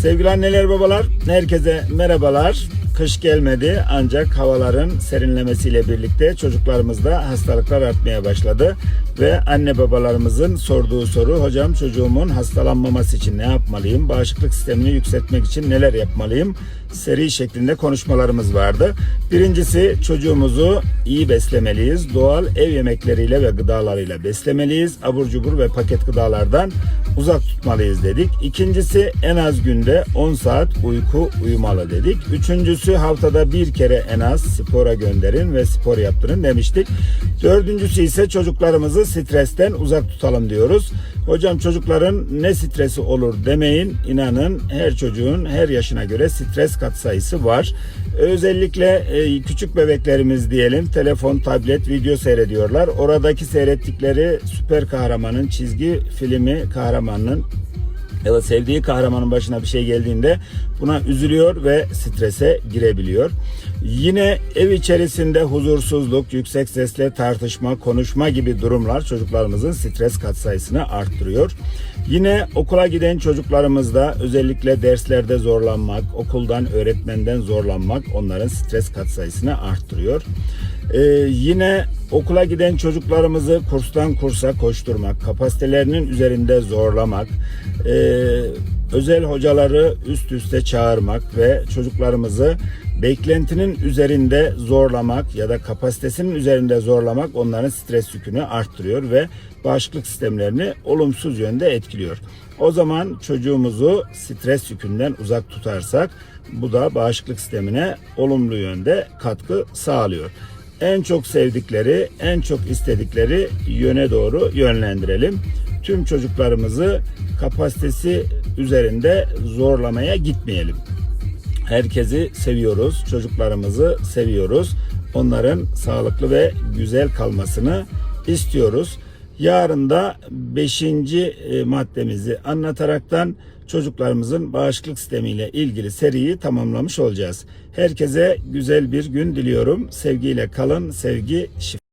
Sevgili anneler babalar, herkese merhabalar. Kış gelmedi ancak havaların serinlemesiyle birlikte çocuklarımızda hastalıklar artmaya başladı. Ve anne babalarımızın sorduğu soru, hocam çocuğumun hastalanmaması için ne yapmalıyım? Bağışıklık sistemini yükseltmek için neler yapmalıyım? Seri şeklinde konuşmalarımız vardı. Birincisi çocuğumuzu iyi beslemeliyiz. Doğal ev yemekleriyle ve gıdalarıyla beslemeliyiz. Abur cubur ve paket gıdalardan uzak tutmalıyız dedik. İkincisi en az günde 10 saat uyku uyumalı dedik. Üçüncüsü haftada bir kere en az spora gönderin ve spor yaptırın demiştik. Dördüncüsü ise çocuklarımızı stresten uzak tutalım diyoruz. Hocam çocukların ne stresi olur demeyin. İnanın her çocuğun her yaşına göre stres katsayısı var. Özellikle e, küçük bebeklerimiz diyelim telefon, tablet, video seyrediyorlar. Oradaki seyrettikleri süper kahramanın çizgi filmi kahramanının ya da sevdiği kahramanın başına bir şey geldiğinde buna üzülüyor ve strese girebiliyor. Yine ev içerisinde huzursuzluk, yüksek sesle tartışma, konuşma gibi durumlar çocuklarımızın stres katsayısını arttırıyor. Yine okula giden çocuklarımızda özellikle derslerde zorlanmak, okuldan, öğretmenden zorlanmak onların stres katsayısını arttırıyor. Ee, yine okula giden çocuklarımızı kurstan kursa koşturmak, kapasitelerinin üzerinde zorlamak, e, özel hocaları üst üste çağırmak ve çocuklarımızı beklentinin üzerinde zorlamak ya da kapasitesinin üzerinde zorlamak onların stres yükünü arttırıyor ve bağışıklık sistemlerini olumsuz yönde etkiliyor. O zaman çocuğumuzu stres yükünden uzak tutarsak bu da bağışıklık sistemine olumlu yönde katkı sağlıyor en çok sevdikleri, en çok istedikleri yöne doğru yönlendirelim. Tüm çocuklarımızı kapasitesi üzerinde zorlamaya gitmeyelim. Herkesi seviyoruz, çocuklarımızı seviyoruz. Onların sağlıklı ve güzel kalmasını istiyoruz. Yarın da 5. maddemizi anlataraktan çocuklarımızın bağışıklık sistemiyle ilgili seriyi tamamlamış olacağız. Herkese güzel bir gün diliyorum. Sevgiyle kalın, sevgi şifa.